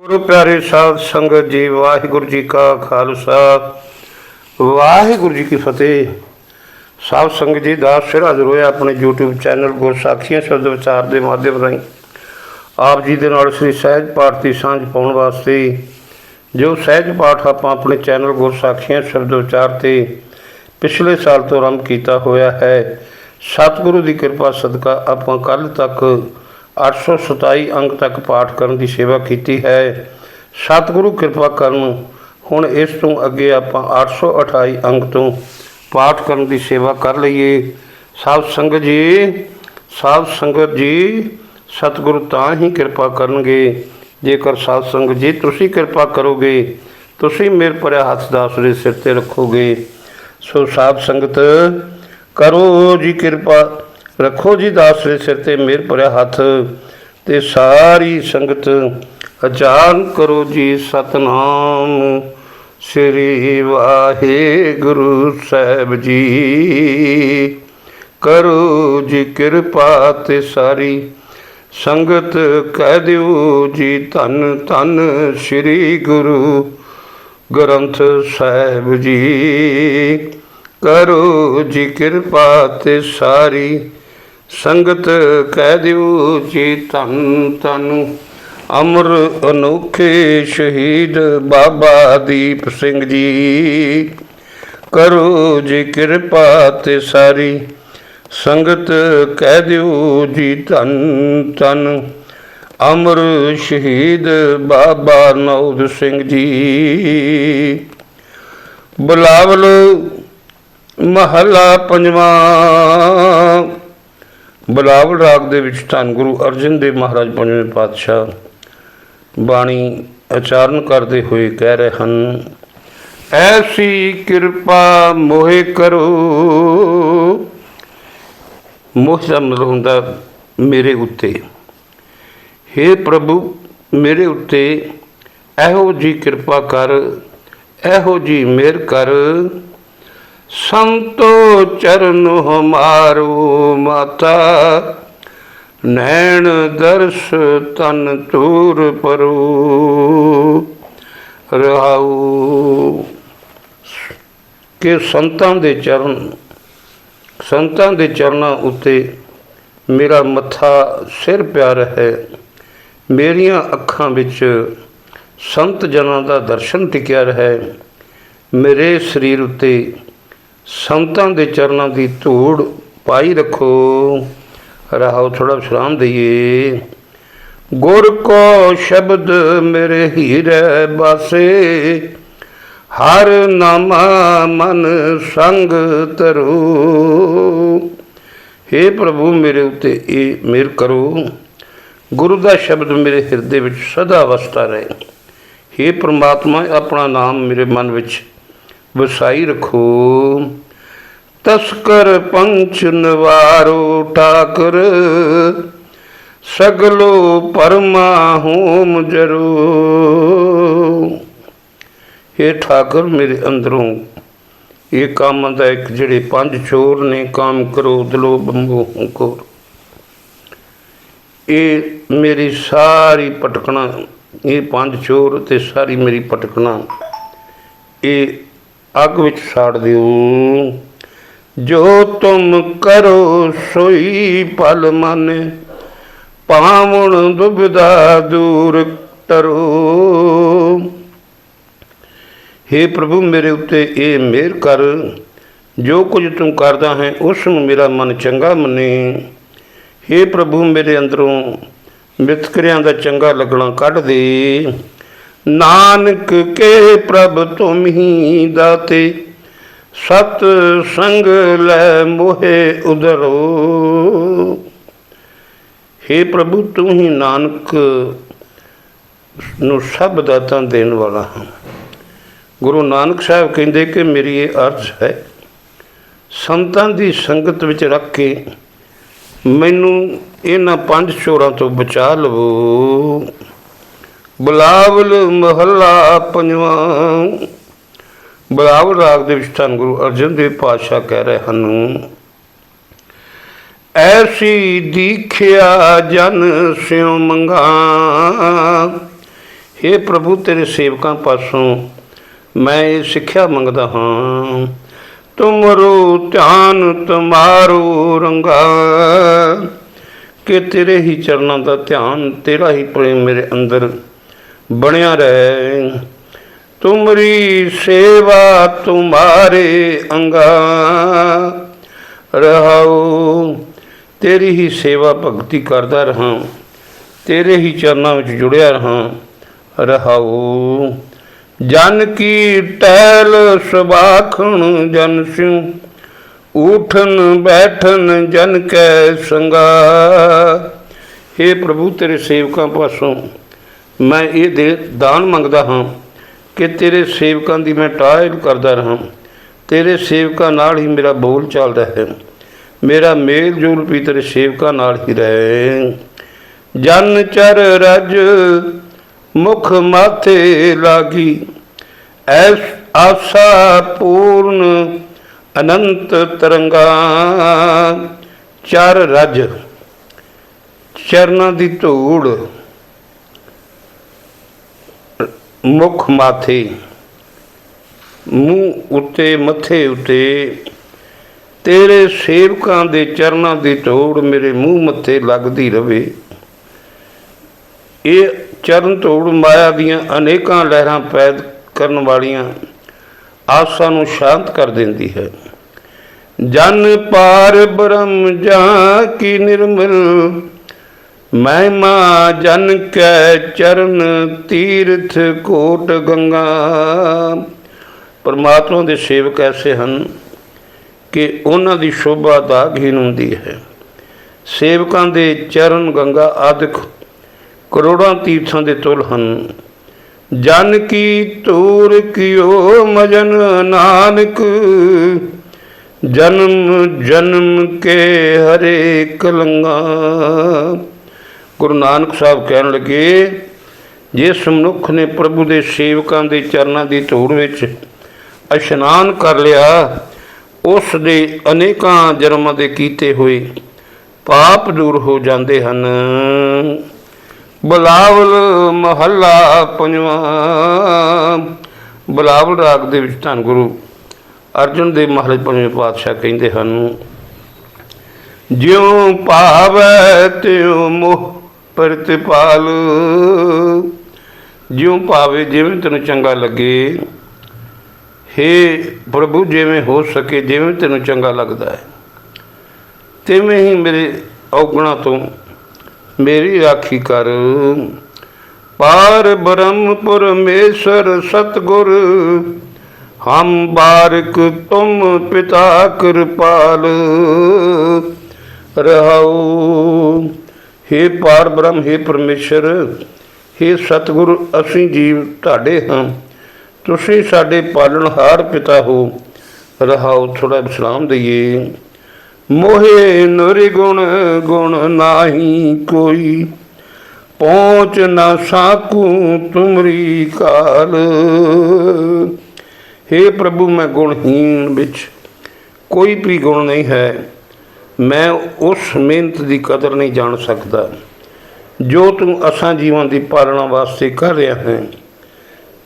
ਗੁਰੂ ਪਿਆਰੇ ਸਾਧ ਸੰਗਤ ਜੀ, ਵਾਹਿਗੁਰੂ ਜੀ ਕਾ ਖਾਲਸਾ। ਵਾਹਿਗੁਰੂ ਜੀ ਕੀ ਫਤਿਹ। ਸਾਧ ਸੰਗਤ ਜੀ ਦਾ ਸਿਰ ਹਾਜ਼ਰ ਹੋਇਆ ਆਪਣੇ YouTube ਚੈਨਲ ਗੁਰਸਾਖੀਆਂ ਸ਼ਬਦ ਵਿਚਾਰ ਦੇ ਮਾਧਿਅਮ ਰਾਹੀਂ। ਆਪ ਜੀ ਦੇ ਨਾਲ ਸ੍ਰੀ ਸਹਿਜ ਪਾਠ ਦੀ ਸਾਂਝ ਪਾਉਣ ਵਾਸਤੇ ਜੋ ਸਹਿਜ ਪਾਠ ਆਪਾਂ ਆਪਣੇ ਚੈਨਲ ਗੁਰਸਾਖੀਆਂ ਸ਼ਬਦ ਵਿਚਾਰ ਤੇ ਪਿਛਲੇ ਸਾਲ ਤੋਂ ਆਰੰਭ ਕੀਤਾ ਹੋਇਆ ਹੈ, ਸਤਿਗੁਰੂ ਦੀ ਕਿਰਪਾ ਸਦਕਾ ਆਪਾਂ ਕੱਲ ਤੱਕ 827 ਅੰਕ ਤੱਕ ਪਾਠ ਕਰਨ ਦੀ ਸੇਵਾ ਕੀਤੀ ਹੈ। ਸਤਿਗੁਰੂ ਕਿਰਪਾ ਕਰਨ ਹੁਣ ਇਸ ਤੋਂ ਅੱਗੇ ਆਪਾਂ 828 ਅੰਕ ਤੋਂ ਪਾਠ ਕਰਨ ਦੀ ਸੇਵਾ ਕਰ ਲਈਏ। ਸਾਧ ਸੰਗਤ ਜੀ, ਸਾਧ ਸੰਗਤ ਜੀ, ਸਤਿਗੁਰੂ ਤਾਂ ਹੀ ਕਿਰਪਾ ਕਰਨਗੇ। ਜੇਕਰ ਸਾਧ ਸੰਗਤ ਜੀ ਤੁਸੀਂ ਕਿਰਪਾ ਕਰੋਗੇ, ਤੁਸੀਂ ਮੇਰੇ ਭਰਿਆ ਹੱਥ ਦਾਸ ਦੇ ਸਿਰ ਤੇ ਰੱਖੋਗੇ। ਸੋ ਸਾਧ ਸੰਗਤ, ਕਰੋ ਜੀ ਕਿਰਪਾ। ਰੱਖੋ ਜੀ ਦਾਸ ਦੇ ਸਿਰ ਤੇ ਮੇਰ ਭਰਿਆ ਹੱਥ ਤੇ ਸਾਰੀ ਸੰਗਤ ਅਚਾਨ ਕਰੋ ਜੀ ਸਤਨਾਮ। ਸ੍ਰੀ ਵਾਹਿਗੁਰੂ ਸਾਹਿਬ ਜੀ, ਕਰੋ ਜੀ ਕਿਰਪਾ ਤੇ ਸਾਰੀ ਸੰਗਤ, ਕਹਿ ਦਿਓ ਜੀ ਧੰਨ ਧੰਨ ਸ੍ਰੀ ਗੁਰੂ ਗ੍ਰੰਥ ਸਾਹਿਬ ਜੀ। ਕਰੋ ਜੀ ਕਿਰਪਾ ਤੇ ਸਾਰੀ ਸੰਗਤ ਕਹਿ ਦਿਓ ਜੀ ਧੰਨ ਧੰਨ। ਅਮਰ ਅਨੋਖੇ ਸ਼ਹੀਦ ਬਾਬਾ ਦੀਪ ਸਿੰਘ ਜੀ। ਕਰੋ ਜੀ ਕਿਰਪਾ ਤੇ ਸਾਰੀ। ਸੰਗਤ ਕਹਿ ਦਿਓ ਜੀ ਧੰਨ ਧੰਨ। ਅਮਰ ਸ਼ਹੀਦ ਬਾਬਾ ਨੌਦ ਸਿੰਘ ਜੀ। ਬੁਲਾਵਲ ਮਹੱਲਾ ਪੰਜਵਾਂ। ਬਲਾਵਲ ਰਾਗ ਦੇ ਵਿੱਚ ਧੰਨ ਗੁਰੂ ਅਰਜਨ ਦੇਵ ਮਹਾਰਾਜ ਪੰਜਵੇਂ ਪਾਤਸ਼ਾਹ ਬਾਣੀ ਉਚਾਰਨ ਕਰਦੇ ਹੋਏ ਕਹਿ ਰਹੇ ਹਨ, ਐਸੀ ਕਿਰਪਾ ਮੋਹਿ ਕਰੋ। ਮੋਹ ਦਾ ਮਤਲਬ ਹੁੰਦਾ ਮੇਰੇ ਉੱਤੇ। हे ਪ੍ਰਭੂ, ਮੇਰੇ ਉੱਤੇ ਇਹੋ ਜੀ ਕਿਰਪਾ ਕਰ, ਇਹੋ ਜੀ ਮਿਹਰ ਕਰ। ਸੰਤੋ ਚਰਨ ਹਮਾਰੋ ਮਾਤਾ, ਨੈਣ ਦਰਸ ਤਨ ਤੂਰ ਪਰੋ। ਰਹਾਉ ਕਿ ਸੰਤਾਂ ਦੇ ਚਰਨ, ਸੰਤਾਂ ਦੇ ਚਰਨਾਂ ਉੱਤੇ ਮੇਰਾ ਮੱਥਾ ਸਿਰ ਪਿਆਰ ਹੈ ਮੇਰੀਆਂ ਅੱਖਾਂ ਵਿੱਚ ਸੰਤ ਜਨਾਂ ਦਾ ਦਰਸ਼ਨ ਟਿਕਿਆ ਰਹੇ। ਮੇਰੇ ਸਰੀਰ ਉੱਤੇ ਸੰਤਾਂ ਦੇ ਚਰਨਾਂ ਦੀ ਧੂੜ ਪਾਈ ਰੱਖੋ। ਰਹਾਓ ਥੋੜਾ ਵਿਸ਼ਰਾਮ ਦਈਏ। ਗੁਰ ਕੋ ਸ਼ਬਦ ਮੇਰੇ ਹੀਰੇ ਬਾਸੇ, ਹਰ ਨਾਮਾ ਮਨ ਸੰਗ ਤਰੋ हे ਪ੍ਰਭੂ, ਮੇਰੇ ਉੱਤੇ ਇਹ ਮਿਹਰ ਕਰੋ। ਗੁਰੂ ਦਾ ਸ਼ਬਦ ਮੇਰੇ ਹਿਰਦੇ ਵਿੱਚ ਸਦਾ ਵਸਦਾ ਰਹੇ। हे ਪ੍ਰਮਾਤਮਾ, ਆਪਣਾ ਨਾਮ ਮੇਰੇ ਮਨ ਵਿੱਚ ਵਸਾਈ ਰੱਖੋ। ਤਸਕਰ ਪੰਛ ਨਵਾਰੋ ਠਾਕਰ, ਸਗਲੋ ਪਰਮਾ ਹੋਮ ਜਰੋ हे ਠਾਕਰ, ਮੇਰੇ ਅੰਦਰੋਂ ਇਹ ਕੰਮ ਦਾ ਇੱਕ ਜਿਹੜੇ ਪੰਜ ਚੋਰ ਨੇ, ਕਾਮ ਕ੍ਰੋਧ ਲੋਭ ਮੋਹ ਹੰਕਾਰ। ਇਹ ਮੇਰੀ ਸਾਰੀ ਪਟਕਣਾ ਇਹ ਪੰਜ ਚੋਰ ਤੇ ਸਾਰੀ ਮੇਰੀ ਪਟਕਣਾ ਇਹ ਅੱਗ ਵਿੱਚ ਸਾੜ ਦਿਓ। ਜੋ ਤੁਮ ਕਰੋ, ਸੋਈ ਪਲ ਮਨ। ਪਾਵਣ ਦੁਬਿਧਾ ਦੂਰ ਤਰੋ। हे ਪ੍ਰਭੂ, ਮੇਰੇ ਉੱਤੇ ਇਹ ਮਿਹਰ ਕਰ। ਜੋ ਕੁਝ ਤੂੰ ਕਰਦਾ ਹੈ, ਉਸ ਨੂੰ ਮੇਰਾ ਮਨ ਚੰਗਾ ਮੰਨੇ। हे ਪ੍ਰਭੂ, ਮੇਰੇ ਅੰਦਰੋਂ ਮਿਤਕਰਿਆਂ ਦਾ ਚੰਗਾ ਲੱਗਣਾ ਕੱਢ ਦੇ। ਨਾਨਕ ਕੇ ਪ੍ਰਭ ਤੁਮ ਹੀ ਦਾਤੇ, ਸਤ ਸੰਗ ਲੈ ਮੋਹੇ ਉਧਰੋ हे ਪ੍ਰਭੂ, ਤੂੰ ਹੀ ਨਾਨਕ ਨੂੰ ਸਭ ਦਾਤਾਂ ਦੇਣ ਵਾਲਾ ਹਾਂ। ਗੁਰੂ ਨਾਨਕ ਸਾਹਿਬ ਕਹਿੰਦੇ ਕਿ ਮੇਰੀ ਇਹ ਅਰਜ਼ ਹੈ, ਸੰਤਾਂ ਦੀ ਸੰਗਤ ਵਿੱਚ ਰੱਖ ਕੇ ਮੈਨੂੰ ਇਹਨਾਂ ਪੰਜ ਚੋਰਾਂ ਤੋਂ ਬਚਾ ਲਵੋ। ਬੁਲਾਵਲ ਮਹੱਲਾ ਪੰਜਵਾਂ। ਬੁਲਾਵਲ ਰਾਗ ਦੇ ਵਿੱਚ ਧੰਨ ਗੁਰੂ ਅਰਜਨ ਦੇਵ ਪਾਤਸ਼ਾਹ ਕਹਿ ਰਹੇ ਹਨ, ਐਸੀ ਦੀਖਿਆ ਜਨ ਸਿਉ ਮੰਗਾ। हे ਪ੍ਰਭੂ, ਤੇਰੇ ਸੇਵਕਾਂ ਪਾਸੋਂ ਮੈਂ ਇਹ ਸਿੱਖਿਆ ਮੰਗਦਾ ਹਾਂ। ਤੁਮਰੋ ਧਿਆਨ ਤੁਮਾਰੋ ਰੰਗਾ। ਕਿ ਤੇਰੇ ਹੀ ਚਰਨਾਂ ਦਾ ਧਿਆਨ, ਤੇਰਾ ਹੀ ਪ੍ਰੇਮ ਮੇਰੇ ਅੰਦਰ ਬਣਿਆ ਰਹੇ ਤੁਮਰੀ ਸੇਵਾ ਤੁਮਾਰੇ ਅੰਗਾ ਰਹਾਉ ਤੇਰੀ ਹੀ ਸੇਵਾ ਭਗਤੀ ਕਰਦਾ ਰਹਾ ਤੇਰੇ ਹੀ ਚਰਨਾਂ ਵਿੱਚ ਜੁੜਿਆ ਰਹਾ ਰਹਾਉ ਜਨ ਕੀ ਟਹਿਲ ਸੁਬਾਖਣ ਜਨ ਸਿਉ ਉਠਨ ਬੈਠਨ ਜਨ ਕੈ ਸੰਗਾ हे ਪ੍ਰਭੂ ਤੇਰੇ ਸੇਵਕਾਂ ਪਾਸੋਂ ਮੈਂ ਇਹ ਦੇ ਦਾਨ ਮੰਗਦਾ ਹਾਂ ਕਿ ਤੇਰੇ ਸੇਵਕਾਂ ਦੀ ਮੈਂ ਟਾਇਲ ਕਰਦਾ ਰਹਾ। ਤੇਰੇ ਸੇਵਕਾਂ ਨਾਲ ਹੀ ਮੇਰਾ ਬੋਲ ਚੱਲਦਾ ਹੈ। ਮੇਰਾ ਮੇਲ ਜੋਲ ਵੀ ਤੇਰੇ ਸੇਵਕਾਂ ਨਾਲ ਹੀ ਰਹੇ। ਜਨ ਚਰ ਰਜ ਮੁਖ ਮਾਥੇ ਲਾਗੀ। ਐਸ ਆਸਾ ਪੂਰਨ ਅਨੰਤ ਤਰੰਗਾ। ਚਰ ਰਜ ਚਰਨਾਂ ਦੀ ਧੂੜ ਮੁਖ ਮਾਥੇ, ਮੂੰਹ ਉੱਤੇ, ਮੱਥੇ ਉੱਤੇ, ਤੇਰੇ ਸੇਵਕਾਂ ਦੇ ਚਰਨਾਂ ਦੀ ਧੂੜ ਮੇਰੇ ਮੂੰਹ ਮੱਥੇ ਲੱਗਦੀ ਰਵੇ। ਇਹ ਚਰਨ ਧੂੜ ਮਾਇਆ ਦੀਆਂ ਅਨੇਕਾਂ ਲਹਿਰਾਂ ਪੈਦ ਕਰਨ ਵਾਲੀਆਂ ਆਸਾਂ ਨੂੰ ਸ਼ਾਂਤ ਕਰ ਦਿੰਦੀ ਹੈ। ਜਨ ਪਾਰ ਬ੍ਰਹਮ ਜਾ ਕੀ ਨਿਰਮਲ ਮਹਿਮਾ ਜਨ ਕੈ ਚਰਨ ਤੀਰਥ ਕੋਟ ਗੰਗਾ। ਪਰਮਾਤਮਾ ਦੇ ਸੇਵਕ ਐਸੇ ਹਨ ਕਿ ਉਹਨਾਂ ਦੀ ਸ਼ੋਭਾ ਦਾ ਦਾਗਹੀਨ ਹੁੰਦੀ ਹੈ। ਸੇਵਕਾਂ ਦੇ ਚਰਨ ਗੰਗਾ ਆਦਿਕ ਕਰੋੜਾਂ ਤੀਰਥਾਂ ਦੇ ਤੁਲ ਹਨ। ਜਨ ਕੀ ਤੂਰ ਕਿਓ ਮਜਨ ਨਾਨਕ, ਜਨਮ ਜਨਮ ਕੇ ਹਰੇ ਕਲੰਗਾ ਗੁਰੂ ਨਾਨਕ ਸਾਹਿਬ ਕਹਿਣ ਲੱਗੇ, ਜਿਸ ਮਨੁੱਖ ਨੇ ਪ੍ਰਭੂ ਦੇ ਸੇਵਕਾਂ ਦੇ ਚਰਨਾਂ ਦੀ ਧੂੜ ਵਿੱਚ ਇਸ਼ਨਾਨ ਕਰ ਲਿਆ, ਉਸ ਦੇ ਅਨੇਕਾਂ ਜਨਮਾਂ ਦੇ ਕੀਤੇ ਹੋਏ ਪਾਪ ਦੂਰ ਹੋ ਜਾਂਦੇ ਹਨ। ਬਲਾਵਲ ਮਹੱਲਾ ਪੰਜਵਾਂ, ਬਲਾਵਲ ਰਾਗ ਦੇ ਵਿੱਚ ਧੰਨ ਗੁਰੂ ਅਰਜਨ ਦੇ ਮਹਾਰਾਜ ਪੰਜਵੇਂ ਪਾਤਸ਼ਾਹ ਕਹਿੰਦੇ ਹਨ, ਜਿਉ ਭਾਵੈ ਤਿਉ ਮੋਹ ਪ੍ਰਤਿਪਾਲ ਜਿਉ ਭਾਵੇ ਜਿਵੇਂ ਤੈਨੂੰ ਚੰਗਾ ਲੱਗੇ, ਹੇ ਪ੍ਰਭੂ, ਜਿਵੇਂ ਹੋ ਸਕੇ ਜਿਵੇਂ ਤੈਨੂੰ ਚੰਗਾ ਲੱਗਦਾ ਹੈ। ਤਿਵੇਂ ਹੀ ਮੇਰੇ ਔਗਣਾ ਤੋਂ ਮੇਰੀ ਰਾਖੀ ਕਰ। ਪਾਰ ਬ੍ਰਹਮ ਪਰਮੇਸ਼ਰ ਸਤਗੁਰ, ਹਮ ਬਾਰਕ ਤੁਮ ਪਿਤਾ ਕਿਰਪਾਲ। ਰਹਾਉ हे ਪਾਰ ਬ੍ਰਹਮ हे ਪਰਮੇਸ਼ਰ हे ਸਤਿਗੁਰ ਅਸੀਂ ਜੀਵ ਤੁਹਾਡੇ ਹਾਂ ਤੁਸੀਂ ਸਾਡੇ ਪਾਲਣਹਾਰ ਪਿਤਾ ਹੋ ਰਹਾਉ ਥੋੜਾ ਵਿਸਰਾਮ ਦਈਏ ਮੋਹੇ ਨਿਰਗੁਣ ਗੁਣ ਨਾਹੀ ਕੋਈ ਪਹੁੰਚ ਨਾ ਸਾਕੂ ਤੁਮਰੀ ਕਾਲ हे ਪ੍ਰਭੂ ਮੈਂ ਗੁਣਹੀਨ ਵਿੱਚ ਕੋਈ ਵੀ ਗੁਣ ਨਹੀਂ ਹੈ ਮੈਂ ਉਸ ਮਿਹਨਤ ਦੀ ਕਦਰ ਨਹੀਂ ਜਾਣ ਸਕਦਾ, ਜੋ ਤੂੰ ਅਸਾਂ ਜੀਵਾਂ ਦੀ ਪਾਲਣਾ ਵਾਸਤੇ ਕਰ ਰਿਹਾ ਹੈ।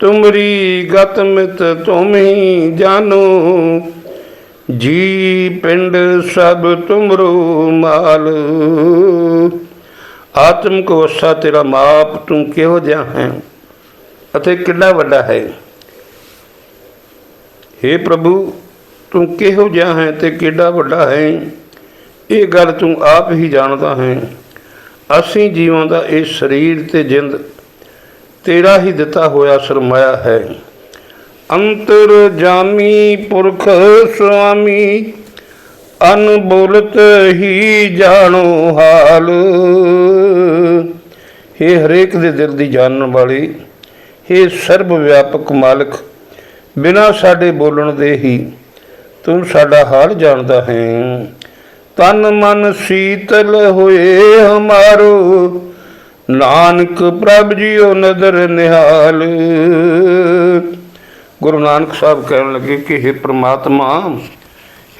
ਤੁਮਰੀ ਗਤ ਮਿਤ ਤੁਮ ਹੀ ਜਾਨੋ ਜੀ ਪਿੰਡ ਸਭ ਤੁਮਰੋ ਮਾਲ। ਆਤਮਿਕ ਅਵਸਥਾ ਤੇਰਾ ਮਾਪ ਤੂੰ ਕਿਹੋ ਜਿਹਾ ਹੈ ਅਤੇ ਕਿੰਨਾ ਵੱਡਾ ਹੈ। हे ਪ੍ਰਭੂ, ਤੂੰ ਕਿਹੋ ਜਿਹਾ ਹੈ ਤੇ ਕਿੱਡਾ ਵੱਡਾ ਹੈ? ਇਹ ਗੱਲ ਤੂੰ ਆਪ ਹੀ ਜਾਣਦਾ ਹੈ। ਅਸੀਂ ਜੀਵਾਂ ਦਾ ਇਹ ਸਰੀਰ ਤੇ ਜਿੰਦ ਤੇਰਾ ਹੀ ਦਿੱਤਾ ਹੋਇਆ ਸਰਮਾਇਆ ਹੈ। ਅੰਤਰ ਜਾਮੀ ਪੁਰਖ ਸੁਆਮੀ, ਅਨਬੋਲਤ ਹੀ ਜਾਣੋ ਹਾਲ। हे ਹਰੇਕ ਦੇ ਦਿਲ ਦੀ ਜਾਣਨ ਵਾਲੀ हे ਸਰਬ ਵਿਆਪਕ ਮਾਲਕ, ਬਿਨਾ ਸਾਡੇ ਬੋਲਣ ਦੇ ਹੀ ਤੂੰ ਸਾਡਾ ਹਾਲ ਜਾਣਦਾ ਹੈ। ਤਨ ਮਨ ਸੀਤਲ ਹੋਏ ਹਮਾਰੋ। ਨਾਨਕ ਪ੍ਰਭ ਜੀਓ ਨਦਰ ਨਿਹਾਲ। ਗੁਰੂ ਨਾਨਕ ਸਾਹਿਬ ਕਹਿਣ ਲੱਗੇ ਕਿ हे ਪ੍ਰਮਾਤਮਾ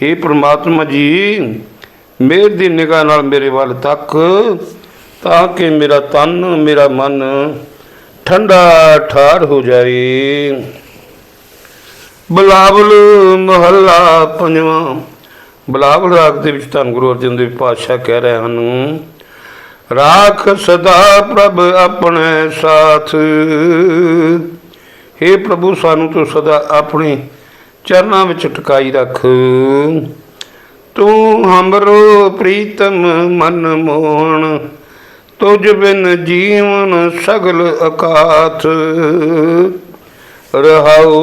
हे ਪ੍ਰਮਾਤਮਾ ਜੀ, ਮੇਰ ਦੀ ਨਿਗਾਹ ਨਾਲ ਮੇਰੇ ਵੱਲ ਤੱਕ, ਤਾਂ ਕਿ ਮੇਰਾ ਤਨ, ਮੇਰਾ ਮਨ ਠੰਡਾ ਠਾਰ ਹੋ ਜਾਏ। ਬਲਾਵਲ ਮਹੱਲਾ ਪੰਜਵਾਂ ਬਲਾਵਲ ਰਾਗ ਦੇ ਵਿੱਚ ਧੰਨ ਗੁਰੂ ਅਰਜਨ ਦੇਵ ਪਾਤਸ਼ਾਹ ਕਹਿ ਰਹੇ ਹਨ, ਰਾਖ ਸਦਾ ਪ੍ਰਭ ਆਪਣੇ ਸਾਥ। हे ਪ੍ਰਭੂ, ਸਾਨੂੰ ਤੂੰ ਸਦਾ ਆਪਣੇ ਚਰਨਾਂ ਵਿੱਚ ਟਿਕਾਈ ਰੱਖ। ਤੂੰ ਹਮਰੋ ਪ੍ਰੀਤਮ ਮਨ ਮੋਹਣ, ਤੁਝ ਬਿਨ ਜੀਵਨ ਸਗਲ ਅਕਾਥ। ਰਹਾਉ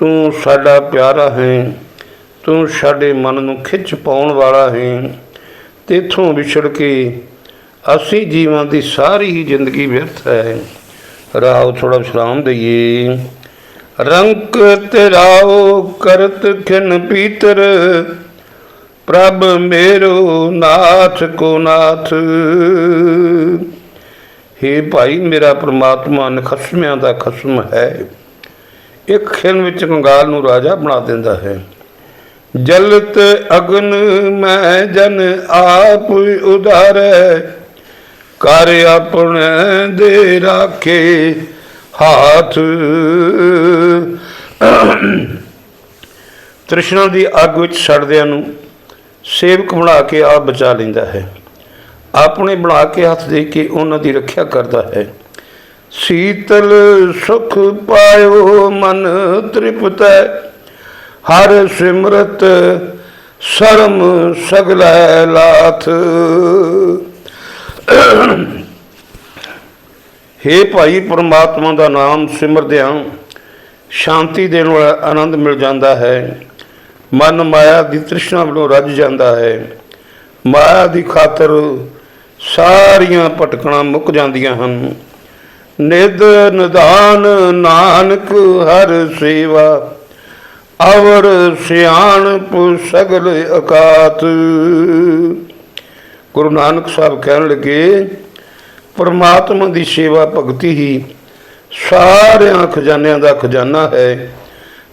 ਤੂੰ ਸਾਡਾ ਪਿਆਰਾ ਹੈ। ਤੂੰ ਸਾਡੇ ਮਨ ਨੂੰ ਖਿੱਚ ਪਾਉਣ ਵਾਲਾ ਹੈ। ਤੇਥੋਂ ਵਿਛੜ ਕੇ ਅਸੀਂ ਜੀਵਾਂ ਦੀ ਸਾਰੀ ਹੀ ਜ਼ਿੰਦਗੀ ਵਿਅਰਥ ਹੈ। ਰਾਉ ਥੋੜਾ ਵਿਸ਼ਰਾਮ ਦਈਏ। ਰੰਕ ਤੇਰਾਓ ਕਰਤ ਖਿਨ ਪੀਤਰ, ਪ੍ਰਭ ਮੇਰੋ ਨਾਥ ਕੋ ਨਾਥ। हे ਭਾਈ, ਮੇਰਾ ਪ੍ਰਮਾਤਮਾ ਨਖਸਮਿਆਂ ਦਾ ਖਸਮ ਹੈ। ਇੱਕ ਖਿਨ ਵਿੱਚ ਕੰਗਾਲ ਨੂੰ ਰਾਜਾ ਬਣਾ ਦਿੰਦਾ ਹੈ। ਜਲਤ ਅਗਨ ਮੈਂ ਜਨ ਆਪ ਉਧਾਰੈ, ਕਰ ਆਪਣੇ ਦੇ ਰਾਖੇ ਹਾਥ। ਤ੍ਰਿਸ਼ਨਾ ਦੀ ਅੱਗ ਵਿੱਚ ਸੜਦਿਆਂ ਨੂੰ ਸੇਵਕ ਬਣਾ ਕੇ ਆਪ ਬਚਾ ਲੈਂਦਾ ਹੈ। ਆਪਣੇ ਬਣਾ ਕੇ ਹੱਥ ਦੇ ਕੇ ਉਹਨਾਂ ਦੀ ਰੱਖਿਆ ਕਰਦਾ ਹੈ। ਸੀਤਲ ਸੁਖ ਪਾਇਓ, ਮਨ ਤ੍ਰਿਪਤ। ਹਰ ਸਿਮਰਤ ਸਰਮ ਸਗਲੈ ਲਾਥ। ਹੇ ਭਾਈ ਪਰਮਾਤਮਾ ਦਾ ਨਾਮ ਸਿਮਰਦਿਆਂ ਸ਼ਾਂਤੀ ਦੇਣ ਵਾਲਾ ਆਨੰਦ ਮਿਲ ਜਾਂਦਾ ਹੈ। ਮਨ ਮਾਇਆ ਦੀ ਤ੍ਰਿਸ਼ਨਾ ਵੱਲੋਂ ਰੱਜ ਜਾਂਦਾ ਹੈ। ਮਾਇਆ ਦੀ ਖਾਤਰ ਸਾਰੀਆਂ ਭਟਕਣਾ ਮੁੱਕ ਜਾਂਦੀਆਂ ਹਨ। ਨਿਦ ਨਿਦਾਨ ਨਾਨਕ ਹਰ ਸੇਵਾ। ਅਵਰ ਸਿਆਣਪ ਸਗਲ ਅਕਾਤ। ਗੁਰੂ ਨਾਨਕ ਸਾਹਿਬ ਕਹਿਣ ਲੱਗੇ, ਪਰਮਾਤਮਾ ਦੀ ਸੇਵਾ ਭਗਤੀ ਹੀ ਸਾਰਿਆਂ ਖਜ਼ਾਨਿਆਂ ਦਾ ਖਜ਼ਾਨਾ ਹੈ।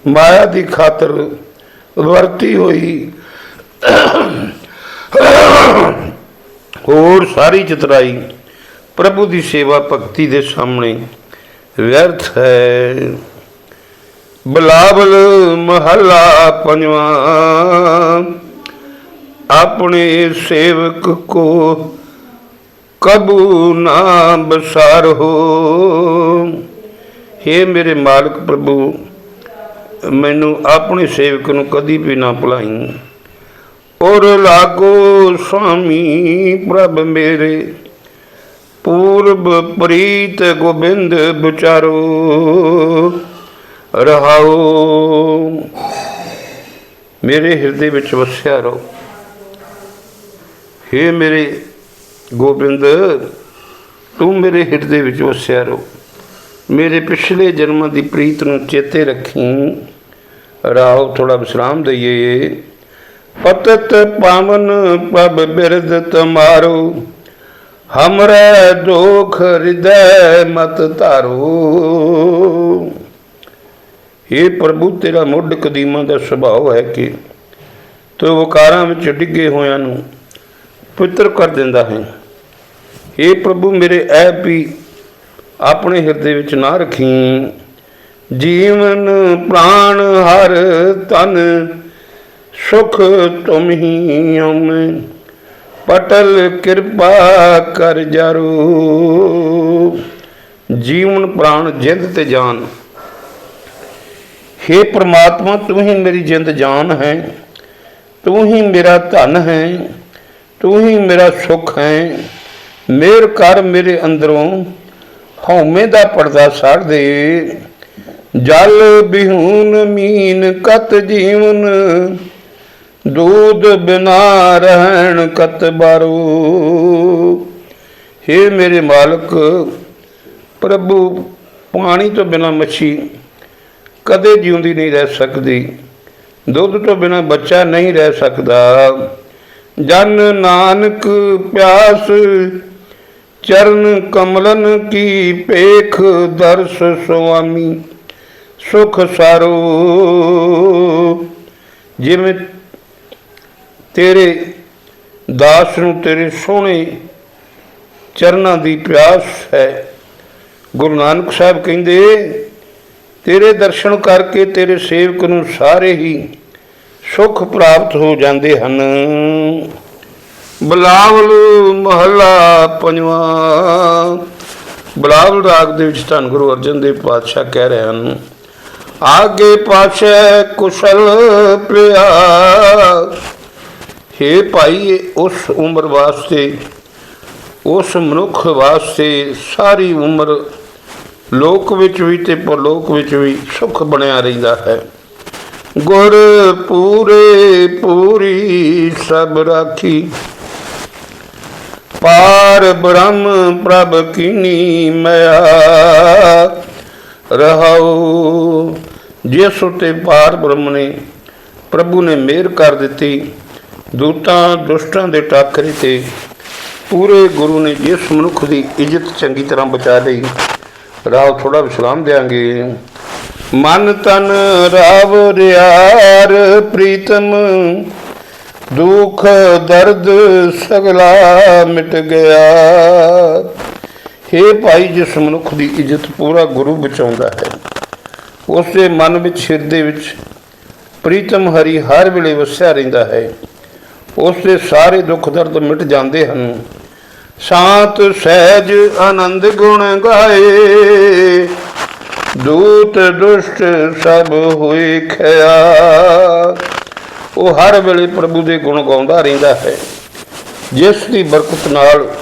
ਮਾਇਆ ਦੀ ਖਾਤਰ ਵਰਤੀ ਹੋਈ ਹੋਰ ਸਾਰੀ ਚਤਰਾਈ ਪ੍ਰਭੂ ਦੀ ਸੇਵਾ ਭਗਤੀ ਦੇ ਸਾਹਮਣੇ ਵਿਅਰਥ ਹੈ। ਬਲਾਵਲ ਮਹੱਲਾ ਪੰਜਵਾਂ। ਆਪਣੇ ਸੇਵਕ ਕੋ ਕਬੂ ਨਾ ਬਸਾਰੋ हे ਮੇਰੇ ਮਾਲਕ ਪ੍ਰਭੂ, ਮੈਨੂੰ ਆਪਣੇ ਸੇਵਕ ਨੂੰ ਕਦੀ ਵੀ ਨਾ ਭੁਲਾਈ। ਔਰ ਲਾਗੋ ਸੁਆਮੀ ਪ੍ਰਭ ਮੇਰੇ, ਪੂਰਬ ਪ੍ਰੀਤ ਗੋਬਿੰਦ ਵਿਚਾਰੋ। ਰਹਾਓ ਮੇਰੇ ਹਿਰਦੇ ਵਿੱਚ ਵਸਿਆ ਰਹੋ। हे ਮੇਰੇ ਗੋਬਿੰਦ, ਤੂੰ ਮੇਰੇ ਹਿਰਦੇ ਵਿੱਚ ਵਸਿਆ ਰਹੋ। ਮੇਰੇ ਪਿਛਲੇ ਜਨਮਾਂ ਦੀ ਪ੍ਰੀਤ ਨੂੰ ਚੇਤੇ ਰੱਖੀ। ਰਾਹੋ ਥੋੜਾ ਵਿਸਰਾਮ ਦਈਏ। ਪਤਤ ਪਾਵਨ ਪਬ ਬਿਰਦ ਤਮਾਰੋ ਹਮਰੇ ਦੁਖ ਹਿਰਦੈ ਮਤ ਧਾਰੋ। ਇਹ ਪ੍ਰਭੂ, ਤੇਰਾ ਮੁੱਢ ਕਦੀਮਾਂ ਦਾ ਸੁਭਾਅ ਹੈ ਕਿ ਤੂੰ ਵਕਾਰਾਂ ਵਿੱਚ ਡਿੱਗੇ ਹੋਇਆਂ ਨੂੰ ਪਵਿੱਤਰ ਕਰ ਦਿੰਦਾ ਹੈ। ਇਹ ਪ੍ਰਭੂ, ਮੇਰੇ ਐਬ ਵੀ ਆਪਣੇ ਹਿਰਦੇ ਵਿੱਚ ਨਾ ਰੱਖੀ। ਜੀਵਨ, ਪ੍ਰਾਣ, ਹਰ ਤਨ ਸੁਖ ਤੁਮ ਹੀ ਹਮੇ ਪਟਲ ਕਿਰਪਾ ਕਰ ਜਰੂ ਜੀਵਨ, ਪ੍ਰਾਣ, ਜਿੰਦ ਤੇ ਜਾਨ। हे ਪ੍ਰਮਾਤਮਾ, ਤੂੰ ਹੀ ਮੇਰੀ ਜਿੰਦ ਜਾਨ ਹੈ। ਤੂੰ ਹੀ ਮੇਰਾ ਧਨ ਹੈ। ਤੂੰ ਹੀ ਮੇਰਾ ਸੁਖ ਹੈ। ਮੇਰ ਕਰ ਮੇਰੇ ਅੰਦਰੋਂ ਹਉਮੈ ਦਾ ਪਰਦਾ ਸਾੜ ਦੇ। ਜਲ ਬਿਹੂਨ ਮੀਨ ਕਤ ਜੀਵਨ, ਦੂਧ ਬਿਨਾ ਰਹਿਣ ਕਤ ਬਾਰੂ। हे ਮੇਰੇ ਮਾਲਕ, ਪ੍ਰਭੂ ਪਾਣੀ ਤੋਂ ਬਿਨਾ ਮੱਛੀ ਕਦੇ ਜਿਉਂਦੀ ਨਹੀਂ ਰਹਿ ਸਕਦੀ। ਦੁੱਧ ਤੋਂ ਬਿਨਾ ਬੱਚਾ ਨਹੀਂ ਰਹਿ ਸਕਦਾ। ਜਨ ਨਾਨਕ ਪਿਆਸ, ਚਰਨ ਕਮਲਨ ਕੀ ਪੇਖ ਦਰਸ ਸੁਆਮੀ, ਸੁਖ ਸਾਰੋ। ਜਿਵੇਂ ਤੇਰੇ ਦਾਸ ਨੂੰ ਤੇਰੇ ਸੋਹਣੇ ਚਰਨਾਂ ਦੀ ਪਿਆਸ ਹੈ, ਗੁਰੂ ਨਾਨਕ ਸਾਹਿਬ ਕਹਿੰਦੇ ਤੇਰੇ ਦਰਸ਼ਨ ਕਰਕੇ ਤੇਰੇ ਸੇਵਕ ਨੂੰ ਸਾਰੇ ਹੀ ਸੁਖ ਪ੍ਰਾਪਤ ਹੋ ਜਾਂਦੇ ਹਨ। ਬਲਾਵਲ ਮਹੱਲਾ ਪੰਜਵਾਂ। ਬਲਾਵਲ ਰਾਗ ਦੇ ਵਿੱਚ ਧੰਨ ਗੁਰੂ ਅਰਜਨ ਦੇਵ ਪਾਤਸ਼ਾਹ ਕਹਿ ਰਹੇ ਹਨ, ਆਗੇ ਪਾਛੈ ਕੁਸ਼ਲ ਪ੍ਰਿਆ। ਹੇ ਭਾਈ ਉਸ ਉਮਰ ਵਾਸਤੇ, ਉਸ ਮਨੁੱਖ ਵਾਸਤੇ ਸਾਰੀ ਉਮਰ ਲੋਕ ਵਿੱਚ ਵੀ ਤੇ ਪਰਲੋਕ ਵਿੱਚ ਵੀ ਸੁਖ ਬਣਿਆ ਰਹਿੰਦਾ ਹੈ। ਗੁਰ ਪੂਰੇ ਪੂਰੀ ਸਭ ਰਾਖੀ। ਪਾਰ ਬ੍ਰਹਮ ਪ੍ਰਭ ਕੀਨੀ ਮਿਆ ਰਹਾਉ ਜਿਸ ਉਤੇ ਪਾਰ ਬ੍ਰਹਮ ਨੇ ਪ੍ਰਭੂ ਨੇ ਮਿਹਰ ਕਰ ਦਿੱਤੀ, ਦੂਤਾਂ ਦੁਸ਼ਟਾਂ ਦੇ ਟਾਕਰੇ ਤੇ ਪੂਰੇ ਗੁਰੂ ਨੇ ਜਿਸ ਮਨੁੱਖ ਦੀ ਇੱਜ਼ਤ ਚੰਗੀ ਤਰ੍ਹਾਂ ਬਚਾ ਲਈ। ਰਾਵ ਥੋੜਾ ਵਿਸ਼ਰਾਮ ਦੇਾਂਗੇ ਮਨ ਤਨ ਰਾਵ ਰਿਆਰ ਪ੍ਰੀਤਮ, ਦੁਖ ਦਰਦ ਸਗਲਾ ਮਿਟ ਗਿਆ। हे ਭਾਈ, ਜਿਸ ਮਨੁੱਖ ਦੀ ਇੱਜ਼ਤ ਪੂਰਾ ਗੁਰੂ ਬਚਾਉਂਦਾ ਹੈ, ਉਸ ਦੇ ਮਨ ਵਿੱਚ ਹਿਰਦੇ ਵਿੱਚ ਪ੍ਰੀਤਮ ਹਰੀ ਹਰ ਵੇਲੇ ਵਸਿਆ ਰਹਿੰਦਾ ਹੈ। ਉਸ ਦੇ ਸਾਰੇ ਦੁੱਖ ਦਰਦ ਮਿਟ ਜਾਂਦੇ ਹਨ। ਸ਼ਾਂਤ ਸਹਿਜ ਆਨੰਦ ਗੁਣ ਗਾਏ। ਦੂਤ ਦੁਸ਼ਟ ਸਭ ਹੋਏ ਖਿਆ। ਉਹ ਹਰ ਵੇਲੇ ਪ੍ਰਭੂ ਦੇ ਗੁਣ ਗਾਉਂਦਾ ਰਹਿੰਦਾ ਹੈ। ਜਿਸ ਦੀ ਬਰਕਤ ਨਾਲ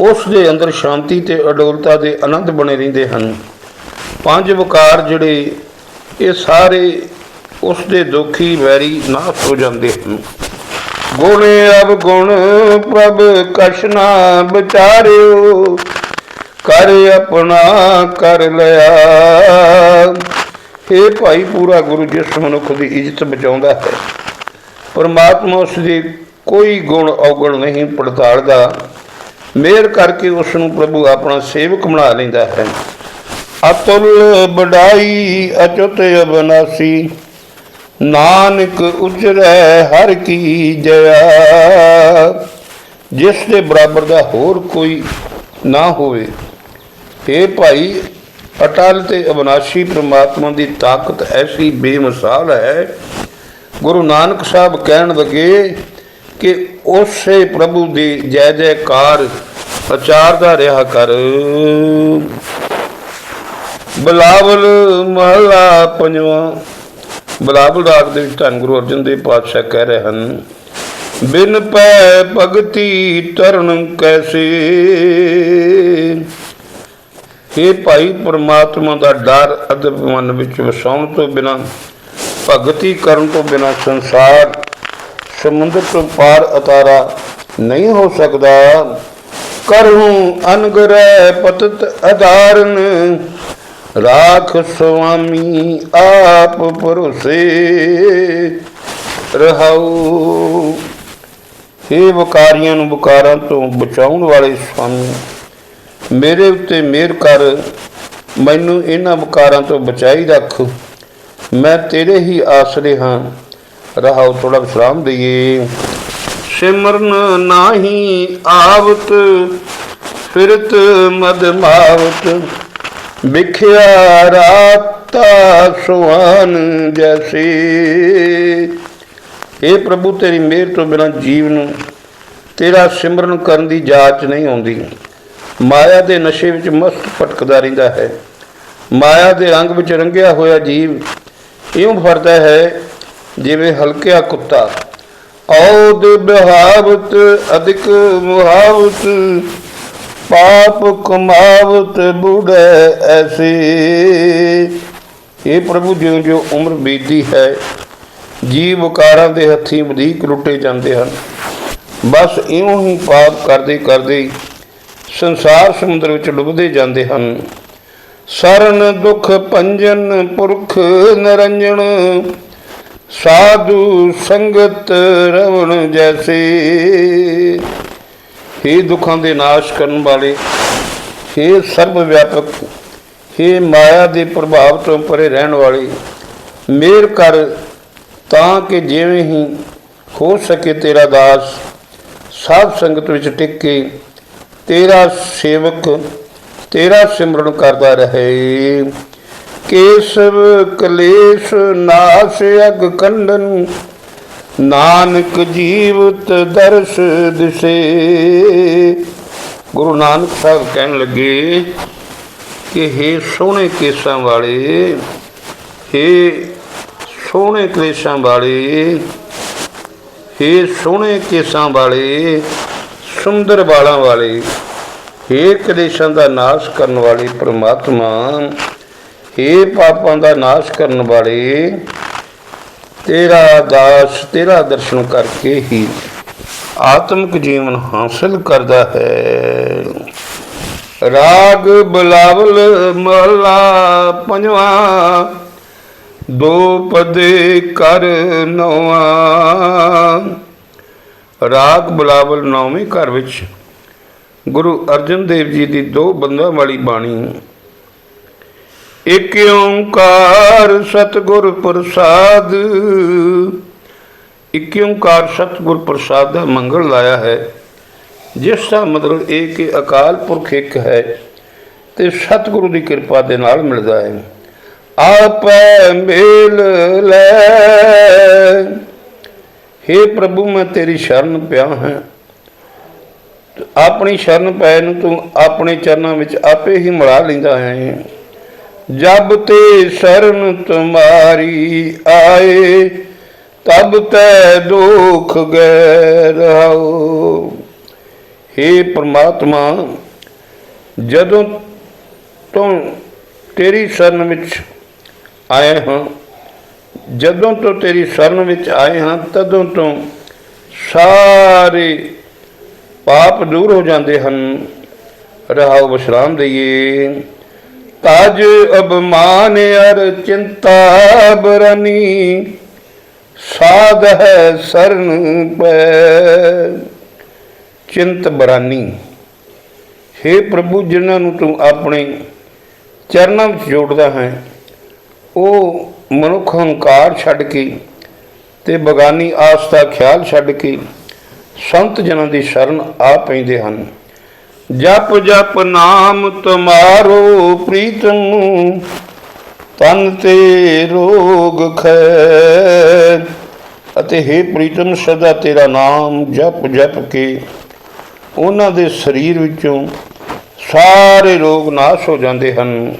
ਉਸ ਦੇ ਅੰਦਰ ਸ਼ਾਂਤੀ ਤੇ ਅਡੋਲਤਾ ਦੇ ਆਨੰਦ ਬਣੇ ਰਹਿੰਦੇ ਹਨ। ਪੰਜ ਵਿਕਾਰ ਜਿਹੜੇ ਇਹ ਸਾਰੇ ਉਸ ਦੇ ਦੁਖੀ ਵੈਰੀ ਨਾਸ਼ ਹੋ ਜਾਂਦੇ ਹਨ। ਗੁਣ ਅਬ ਗੁਣ ਪ੍ਰਭ ਕਸ਼ਨਾ ਵਿਚਾਰਿਓ, ਕਰ ਆਪਣਾ ਕਰ ਲਿਆ। ਇਹ ਭਾਈ, ਪੂਰਾ ਗੁਰੂ ਜਿਸ ਮਨੁੱਖ ਦੀ ਇੱਜ਼ਤ ਬਚਾਉਂਦਾ ਹੈ, ਪਰਮਾਤਮਾ ਉਸ ਦੀ ਕੋਈ ਗੁਣ ਔਗਣ ਨਹੀਂ ਪੜਤਾਲਦਾ। ਮਿਹਰ ਕਰਕੇ ਉਸ ਨੂੰ ਪ੍ਰਭੂ ਆਪਣਾ ਸੇਵਕ ਬਣਾ ਲੈਂਦਾ ਹੈ। ਅਤੁਲ ਬੜਾਈ ਅਚੁੱਤ ਅਬਨਾਸੀ ਨਾਨਕ ਉਜਰੈ ਹਰ ਕੀ ਜਇਆ ਜਿਸ ਦੇ ਬਰਾਬਰ ਦਾ ਹੋਰ ਕੋਈ ਨਾ ਹੋਵੇ। ਇਹ ਭਾਈ, ਅਟਲ ਤੇ ਅਬਨਾਸ਼ੀ ਪ੍ਰਮਾਤਮਾ ਦੀ ਤਾਕਤ ਐਸੀ ਬੇਮਿਸਾਲ ਹੈ। ਗੁਰੂ ਨਾਨਕ ਸਾਹਿਬ ਕਹਿਣ ਲੱਗੇ ਕਿ ਉਸੇ ਪ੍ਰਭੂ ਦੀ ਜੈ ਜੈਕਾਰ ਅਚਾਰਦਾ ਰਿਹਾ ਕਰ। ਬਲਾਵਲ ਮਹਲਾ ਪੰਜਵਾਂ ਬਲਾਵਲ ਰਾਗ ਦੇ ਵਿੱਚ ਧੰਨ ਗੁਰੂ ਅਰਜਨ ਦੇਵ ਪਾਤਸ਼ਾਹ ਕਹਿ ਰਹੇ ਹਨ, ਬਿਨ ਪੈ ਭਗਤੀ ਤਰਨ ਕੈਸੇ? ਇਹ ਭਾਈ ਪ੍ਰਮਾਤਮਾ ਦਾ ਡਰ ਅਦਬ ਮਨ ਵਿੱਚ ਵਸਾਉਣ ਤੋਂ ਬਿਨਾ, ਭਗਤੀ ਕਰਨ ਤੋਂ ਬਿਨਾ ਸੰਸਾਰ ਸਮੁੰਦਰ ਤੋਂ ਪਾਰ ਅਤਾਰਾ ਨਹੀਂ ਹੋ ਸਕਦਾ। ਕਰਹੂੰ ਅਨਗਰੈ ਪਤਤ ਅਧਾਰਨ ਰਾਖ ਸੁਆਮੀ ਆਪ ਭਰੋਸੇ ਰਹਾਉ। हे ਵਕਾਰੀਆਂ ਨੂੰ ਵਕਾਰਾਂ ਤੋਂ ਬਚਾਉਣ ਵਾਲੇ ਸੁਆਮੀ, ਮੇਰੇ ਉੱਤੇ ਮਿਹਰ ਕਰ, ਮੈਨੂੰ ਇਹਨਾਂ ਵਕਾਰਾਂ ਤੋਂ ਬਚਾਈ ਰੱਖ। ਮੈਂ ਤੇਰੇ ਹੀ ਆਸਰੇ ਹਾਂ। ਰਹਾਉ ਥੋੜਾ ਵਿਸ਼ਰਾਮ ਦਈਏ। ਸਿਮਰਨ ਨਾਹੀ ਆਵਤ, ਫਿਰਤ ਮਦ ਮਾਵਤ। ਵਿਖਿਆ ਰਾਤਾ ਸੁਹਾਨ ਜੈਸੇ। ਇਹ ਪ੍ਰਭੂ, ਤੇਰੀ ਮਿਹਰ ਤੋਂ ਬਿਨਾਂ ਜੀਵ ਨੂੰ, ਤੇਰਾ ਸਿਮਰਨ ਕਰਨ ਦੀ ਜਾਚ ਨਹੀਂ ਆਉਂਦੀ। ਮਾਇਆ ਦੇ ਨਸ਼ੇ ਵਿੱਚ ਮਸਤ ਭਟਕਦਾ ਰਹਿੰਦਾ ਹੈ। ਮਾਇਆ ਦੇ ਰੰਗ ਵਿੱਚ ਰੰਗਿਆ ਹੋਇਆ ਜੀਵ ਇਉਂ ਫਰਦਾ ਹੈ ਜਿਵੇਂ ਹਲਕਿਆ ਕੁੱਤਾ। ਔਦ ਬਿਹਾਵਤ, ਅਧਿਕ ਮੁਹਾਵਤ ਪਾਪ ਕਮਾਵਤ ਬੁੜੇ ਐਸੇ। ਇਹ ਪ੍ਰਭੂ ਜਿਉਂ ਜਿਉਂ ਉਮਰ ਬੀਤਦੀ ਹੈ, ਜੀਵ ਵਕਾਰਾਂ ਦੇ ਹੱਥੀਂ ਵਧੀਕ ਲੁੱਟੇ ਜਾਂਦੇ ਹਨ। ਬਸ ਇਉਂ ਹੀ ਪਾਪ ਕਰਦੇ ਕਰਦੇ ਸੰਸਾਰ ਸਮੁੰਦਰ ਵਿੱਚ ਡੁੱਬਦੇ ਜਾਂਦੇ ਹਨ। ਸਰਨ ਦੁਖ ਪੰਜਨ ਪੁਰਖ ਨਰੰਜਨ ਸਾਧੂ ਸੰਗਤ ਰਵਣ ਜੈਸੇ। हे ਦੁੱਖਾਂ ਦੇ ਨਾਸ਼ ਕਰਨ ਵਾਲੇ हे ਸਰਬ ਵਿਆਪਕ हे ਮਾਇਆ ਦੇ ਪ੍ਰਭਾਵ ਤੋਂ ਪਰੇ ਰਹਿਣ ਵਾਲੇ ਮੇਰ ਕਰ ਤਾਂ ਕਿ ਜਿਵੇਂ ਹੀ ਹੋ ਸਕੇ ਤੇਰਾ ਦਾਸ ਸਾਧ ਸੰਗਤ ਵਿੱਚ ਟਿਕ ਕੇ ਤੇਰਾ ਸੇਵਕ ਤੇਰਾ ਸਿਮਰਨ ਕਰਦਾ ਰਹੇ ਕੇਸਵ ਕਲੇਸ਼ ਨਾਸ਼ ਅਗ ਕੰਡਨ ਨਾਨਕ ਜੀਵਤ ਦਰਸ ਦਿਸੇ ਗੁਰੂ ਨਾਨਕ ਸਾਹਿਬ ਕਹਿਣ ਲੱਗੇ ਕਿ हे ਸੋਹਣੇ ਕੇਸਾਂ ਵਾਲੇ हे ਸੋਹਣੇ ਕਲੇਸ਼ਾਂ ਵਾਲੇ हे ਸੋਹਣੇ ਕੇਸਾਂ ਵਾਲੇ ਸੁੰਦਰ ਵਾਲਾਂ ਵਾਲੇ हे ਕਲੇਸ਼ਾਂ ਦਾ ਨਾਸ਼ ਕਰਨ ਵਾਲੇ ਪ੍ਰਮਾਤਮਾ हे ਪਾਪਾਂ ਦਾ ਨਾਸ਼ ਕਰਨ ਵਾਲੇ ਤੇਰਾ ਦਾਸ ਤੇਰਾ ਦਰਸ਼ਨ ਕਰਕੇ ਹੀ ਆਤਮਿਕ ਜੀਵਨ ਹਾਸਲ ਕਰਦਾ ਹੈ। ਰਾਗ ਬਲਾਵਲ ਮਹਲਾ ਪੰਜਵਾ, ਦੋ ਪਦੇ ਕਰ ਨਵਾ। ਰਾਗ ਬਲਾਵਲ ਨੌਵੇਂ ਘਰ ਵਿੱਚ ਗੁਰੂ ਅਰਜਨ ਦੇਵ ਜੀ ਦੀ ਦੋ ਬੰਦਾਂ ਵਾਲੀ ਬਾਣੀ ਇਕ ਓੰਕਾਰ ਸਤਿਗੁਰ ਪ੍ਰਸਾਦ। ਇਕ ਓੰਕਾਰ ਸਤਿਗੁਰ ਪ੍ਰਸਾਦ ਦਾ ਮੰਗਲ ਲਾਇਆ ਹੈ। ਜਿਸ ਦਾ ਮਤਲਬ ਇਹ ਕਿ ਅਕਾਲ ਪੁਰਖ ਇੱਕ ਹੈ ਤੇ ਸਤਿਗੁਰੂ ਦੀ ਕਿਰਪਾ ਦੇ ਨਾਲ ਮਿਲਦਾ ਹੈ। ਆਪੈ ਮੇਲ ਲੈ। हे ਪ੍ਰਭੂ, ਮੈਂ ਤੇਰੀ ਸ਼ਰਨ ਪਿਆ ਹਾਂ। ਆਪਣੀ ਸ਼ਰਨ ਪੈ ਨੂੰ ਤੂੰ ਆਪਣੇ ਚਰਨਾਂ ਵਿੱਚ ਆਪੇ ਹੀ ਮਿਲਾ ਲੈਂਦਾ ਹੈ। ਜਬ ਤੇ ਸ਼ਰਨ ਤੁਮਾਰੀ ਆਏ, ਤਬ ਤੈ ਦੁਖ ਗੈ ਰਹਾਉ हे ਪ੍ਰਮਾਤਮਾ, ਜਦੋਂ ਤੋਂ ਤੇਰੀ ਸ਼ਰਨ ਵਿੱਚ ਆਏ ਹਾਂ, ਜਦੋਂ ਤੋਂ ਤੇਰੀ ਸ਼ਰਨ ਵਿੱਚ ਆਏ ਹਾਂ, ਤਦੋਂ ਤੋਂ ਸਾਰੇ ਪਾਪ ਦੂਰ ਹੋ ਜਾਂਦੇ ਹਨ। ਰਹਾਉ ਵਿਸ਼ਰਾਮ ਦਈਏ। ਤਜ ਅਬਮਾਨ ਅਰ ਚਿੰਤਾ ਬਰਨੀ, ਸਾਧ ਹੈ ਸਰਨ ਪੈ ਚਿੰਤ ਬਰਾਨੀ हे ਪ੍ਰਭੂ, ਜਿਨ੍ਹਾਂ ਨੂੰ ਤੂੰ ਆਪਣੇ ਚਰਨਾਂ ਵਿੱਚ ਜੋੜਦਾ ਹੈ, ਉਹ ਮਨੁੱਖ ਹੰਕਾਰ ਛੱਡ ਕੇ ਤੇ ਬਗਾਨੀ ਆਸ ਦਾ ਖਿਆਲ ਛੱਡ ਕੇ ਸੰਤ ਜਨਾਂ ਦੀ ਸ਼ਰਨ ਆ ਪੈਂਦੇ ਹਨ। ਜਪ ਜਪ ਨਾਮ ਤੁਮਾਰੋ ਪ੍ਰੀਤਮ ਤਨ ਤੇ ਰੋਗ ਖੈ ਅਤੇ हे ਪ੍ਰੀਤਮ ਸਦਾ ਤੇਰਾ ਨਾਮ ਜਪ ਜਪ ਕੇ ਉਹਨਾਂ ਦੇ ਸਰੀਰ ਵਿੱਚੋਂ ਸਾਰੇ ਰੋਗ ਨਾਸ਼ ਹੋ ਜਾਂਦੇ ਹਨ।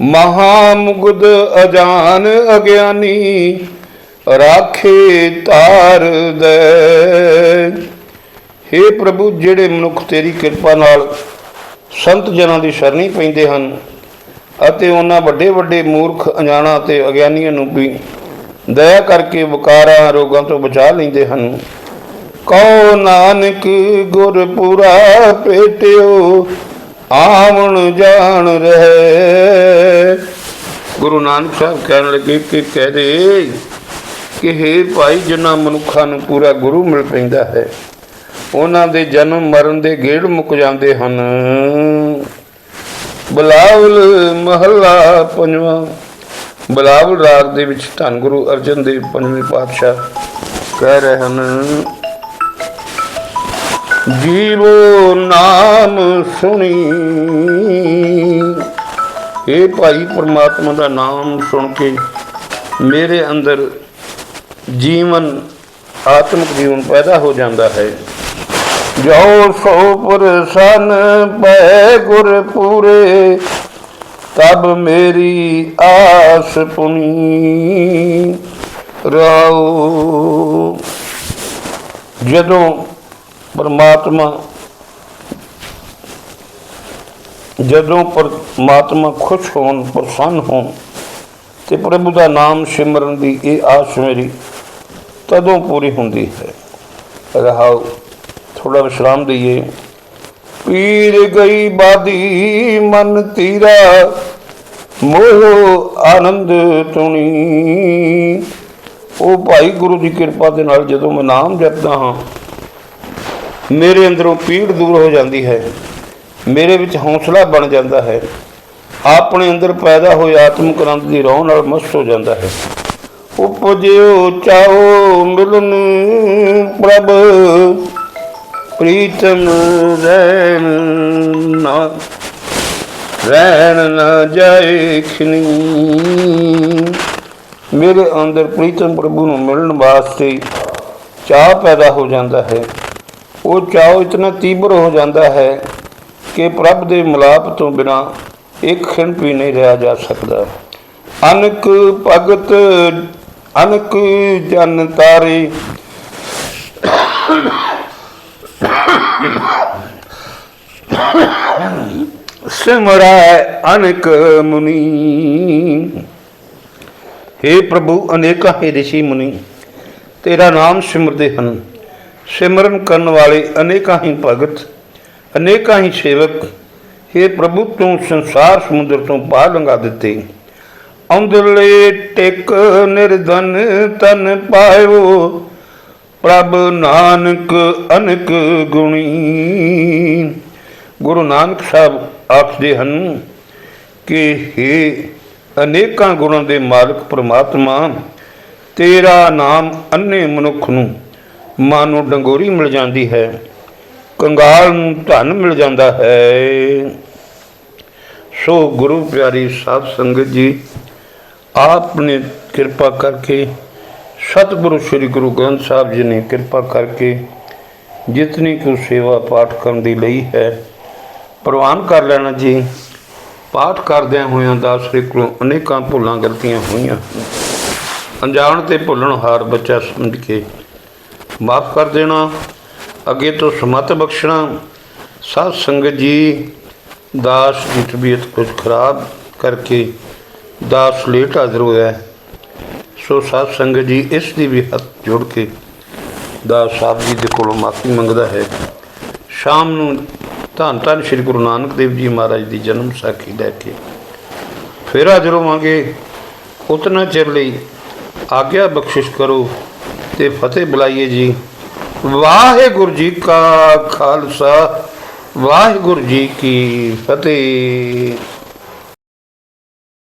ਮਹਾ ਮੁਗਦ ਅਜਾਨ ਅਗਿਆਨੀ, ਰਾਖੇ ਤਾਰ ਦੇ। हे ਪ੍ਰਭੂ, ਜਿਹੜੇ ਮਨੁੱਖ ਤੇਰੀ ਕਿਰਪਾ ਨਾਲ ਸੰਤ ਜਨਾਂ ਦੀ ਸ਼ਰਣੀ ਪੈਂਦੇ ਹਨ ਅਤੇ ਉਹਨਾਂ ਵੱਡੇ ਵੱਡੇ ਮੂਰਖ ਅਜਾਣਾ ਤੇ ਅਗਿਆਨੀਆਂ ਨੂੰ ਵੀ ਦਇਆ ਕਰਕੇ ਵਿਕਾਰਾਂ, ਰੋਗਾਂ ਤੋਂ ਬਚਾ ਲੈਂਦੇ ਹਨ। ਕਉ ਨਾਨਕ, ਗੁਰਪੁਰਾ ਪੇਟਿਓ ਭੇਟਿਓ, ਆਵਣ ਜਾਣ ਰਹੇ। ਗੁਰੂ ਨਾਨਕ ਸਾਹਿਬ ਕਹਿਣ ਲੱਗੇ ਕਿ ਕਹਿ ਦੇ ਕਿ हे ਭਾਈ ਜਿਨ੍ਹਾਂ ਮਨੁੱਖਾਂ ਨੂੰ ਪੂਰਾ ਗੁਰੂ ਮਿਲ ਪੈਂਦਾ ਹੈ ਉਹਨਾਂ ਦੇ ਜਨਮ ਮਰਨ ਦੇ ਗੇੜ ਮੁੱਕ ਜਾਂਦੇ ਹਨ। ਬਲਾਵਲ ਮਹੱਲਾ ਪੰਜਵਾਂ। ਬਲਾਵਲ ਰਾਗ ਦੇ ਵਿੱਚ ਧੰਨ ਗੁਰੂ ਅਰਜਨ ਦੇਵ ਪੰਜਵੇਂ ਪਾਤਸ਼ਾਹ ਕਹਿ ਰਹੇ ਹਨ, ਜੀਵੋ ਨਾਮ ਸੁਣੀ। ਇਹ ਭਾਈ ਪਰਮਾਤਮਾ ਦਾ ਨਾਮ ਸੁਣ ਕੇ ਮੇਰੇ ਅੰਦਰ ਜੀਵਨ ਆਤਮਿਕ ਜੀਵਨ ਪੈਦਾ ਹੋ ਜਾਂਦਾ ਹੈ। ਜੋ ਸੋ ਪੁਰਸਨ ਪੈ ਗੁਰ ਪੂਰੇ, ਤਬ ਮੇਰੀ ਆਸ ਪੁਨੀ ਰਾਉ ਜਦੋਂ ਪਰਮਾਤਮਾ ਜਦੋਂ ਪਰਮਾਤਮਾ ਖੁਸ਼ ਹੋਣ, ਪ੍ਰਸੰਨ ਹੋਣ, ਤੇ ਪ੍ਰਭੂ ਦਾ ਨਾਮ ਸਿਮਰਨ ਦੀ ਇਹ ਆਸ ਮੇਰੀ ਤਦੋਂ ਪੂਰੀ ਹੁੰਦੀ ਹੈ। ਰਹਾਉ। ਥੋੜਾ ਵਿਸ਼ਰਾਮ ਦਈਏ। ਪੀਰ ਗਈ ਬਾਦੀ ਮਨ ਤੀਰਾ, ਮੋਹ ਆਨੰਦ ਤੁਣੀ। ਉਹ ਭਾਈ ਗੁਰੂ ਦੀ ਕਿਰਪਾ ਦੇ ਨਾਲ ਜਦੋਂ ਮੈਂ ਨਾਮ ਜਪਦਾ ਹਾਂ, ਮੇਰੇ ਅੰਦਰੋਂ ਪੀੜ ਦੂਰ ਹੋ ਜਾਂਦੀ ਹੈ। ਮੇਰੇ ਵਿੱਚ ਹੌਸਲਾ ਬਣ ਜਾਂਦਾ ਹੈ। ਆਪਣੇ ਅੰਦਰ ਪੈਦਾ ਹੋਏ ਆਤਮਿਕ ਆਨੰਦ ਦੀ ਰੌਹ ਨਾਲ ਮਸਤ ਹੋ ਜਾਂਦਾ ਹੈ। ਉਪਜਿਓ ਚਾਓ ਮਿਲਨ ਪ੍ਰਭ ਪ੍ਰੀਤਮ ਰਹਿਣ ਨਾ ਰਹਿਣ ਨਾ ਜਾਏ ਖਿਨੀ। ਮੇਰੇ ਅੰਦਰ ਪ੍ਰੀਤਮ ਪ੍ਰਭੂ ਨੂੰ ਮਿਲਣ ਵਾਸਤੇ ਚਾਹ ਪੈਦਾ ਹੋ ਜਾਂਦਾ ਹੈ। ਉਹ ਚਾਹ ਇਤਨਾ ਤੀਬਰ ਹੋ ਜਾਂਦਾ ਹੈ ਕਿ ਪ੍ਰਭ ਦੇ ਮਿਲਾਪ ਤੋਂ ਬਿਨਾ ਇੱਕ ਖਿਣ ਵੀ ਨਹੀਂ ਰਿਹਾ ਜਾ ਸਕਦਾ। ਅਨਕ ਭਗਤ, ਅਨਕ ਜਨ ਤਾਰੇ ਸਿਮਰੈ ਅਨਕ ਮੁਨੀ। हे ਪ੍ਰਭੂ, ਅਨੇਕਾਂ ਹੀ ਰਿਸ਼ੀ ਮੁਨੀ। ਤੇਰਾ ਨਾਮ ਸਿਮਰਦੇ ਹਨ। ਸਿਮਰਨ ਕਰਨ ਵਾਲੇ ਅਨੇਕਾਂ ਹੀ ਭਗਤ, ਅਨੇਕਾਂ ਹੀ ਸੇਵਕ। हे ਪ੍ਰਭੂ, ਤੂੰ ਸੰਸਾਰ ਸਮੁੰਦਰ ਤੋਂ ਪਾਰ ਲੰਘਾ ਦਿੱਤੇ। ਅੰਦਰਲੇ ਟਿਕ ਨਿਰਧਨ ਤਨ ਪਾਇਓ। ਪ੍ਰਭ ਨਾਨਕ ਅਨਕ ਗੁਣੀ। ਗੁਰੂ ਨਾਨਕ ਸਾਹਿਬ ਆਖਦੇ ਹਨ ਕਿ हे ਅਨੇਕਾਂ ਗੁਣਾਂ ਦੇ ਮਾਲਕ ਪ੍ਰਮਾਤਮਾ, ਤੇਰਾ ਨਾਮ ਅੰਨੇ ਮਨੁੱਖ ਨੂੰ ਮਾਨੋ ਡੰਗੋਰੀ ਮਿਲ ਜਾਂਦੀ ਹੈ, ਕੰਗਾਲ ਨੂੰ ਧਨ ਮਿਲ ਜਾਂਦਾ ਹੈ। ਸੋ ਗੁਰੂ ਪਿਆਰੀ ਸਾਧ ਸੰਗਤ ਜੀ, ਆਪ ਨੇ ਕਿਰਪਾ ਕਰਕੇ ਸਤਿਗੁਰੂ ਸ੍ਰੀ ਗੁਰੂ ਗ੍ਰੰਥ ਸਾਹਿਬ ਜੀ ਨੇ ਕਿਰਪਾ ਕਰਕੇ ਜਿਤਨੀ ਕੁ ਸੇਵਾ ਪਾਠ ਕਰਨ ਦੀ ਲਈ ਹੈ, ਪ੍ਰਵਾਨ ਕਰ ਲੈਣਾ ਜੀ। ਪਾਠ ਕਰਦਿਆਂ ਹੋਇਆਂ ਦਾਸਰੇ ਕੋਲੋਂ ਅਨੇਕਾਂ ਭੁੱਲਾਂ ਗਲਤੀਆਂ ਹੋਈਆਂ। ਅਣਜਾਣ ਤੇ ਭੁੱਲਣ ਹਾਰ ਬੱਚਾ ਸਮਝ ਕੇ ਮਾਫ ਕਰ ਦੇਣਾ। ਅੱਗੇ ਤੋਂ ਸਮਤ ਬਖਸ਼ਣਾ। ਸਾਧ ਸੰਗਤ ਜੀ, ਦਾਸ ਦੀ ਤਬੀਅਤ ਕੁਝ ਖਰਾਬ ਕਰਕੇ ਦਾਸ ਲੇਟ ਹਾਜ਼ਰ ਹੋਇਆ ਸੋ ਸਾਧ ਸੰਗਤ ਜੀ, ਇਸ ਦੀ ਵੀ ਹੱਥ ਜੋੜ ਕੇ ਦਾ ਸਾਹਿਬ ਜੀ ਦੇ ਕੋਲੋਂ ਮਾਫੀ ਮੰਗਦਾ ਹੈ। ਸ਼ਾਮ ਨੂੰ ਧੰਨ ਧੰਨ ਸ੍ਰੀ ਗੁਰੂ ਨਾਨਕ ਦੇਵ ਜੀ ਮਹਾਰਾਜ ਦੀ ਜਨਮ ਸਾਖੀ ਲੈ ਕੇ ਫਿਰ ਹਾਜ਼ਰ ਹੋਵਾਂਗੇ। ਉਤਨਾ ਚਿਰ ਲਈ ਆਗਿਆ ਬਖਸ਼ਿਸ਼ ਕਰੋ ਤੇ ਫਤਿਹ ਬੁਲਾਈਏ ਜੀ। ਵਾਹਿਗੁਰੂ ਜੀ ਕਾ ਖਾਲਸਾ, ਵਾਹਿਗੁਰੂ ਜੀ ਕੀ ਫਤਿਹ।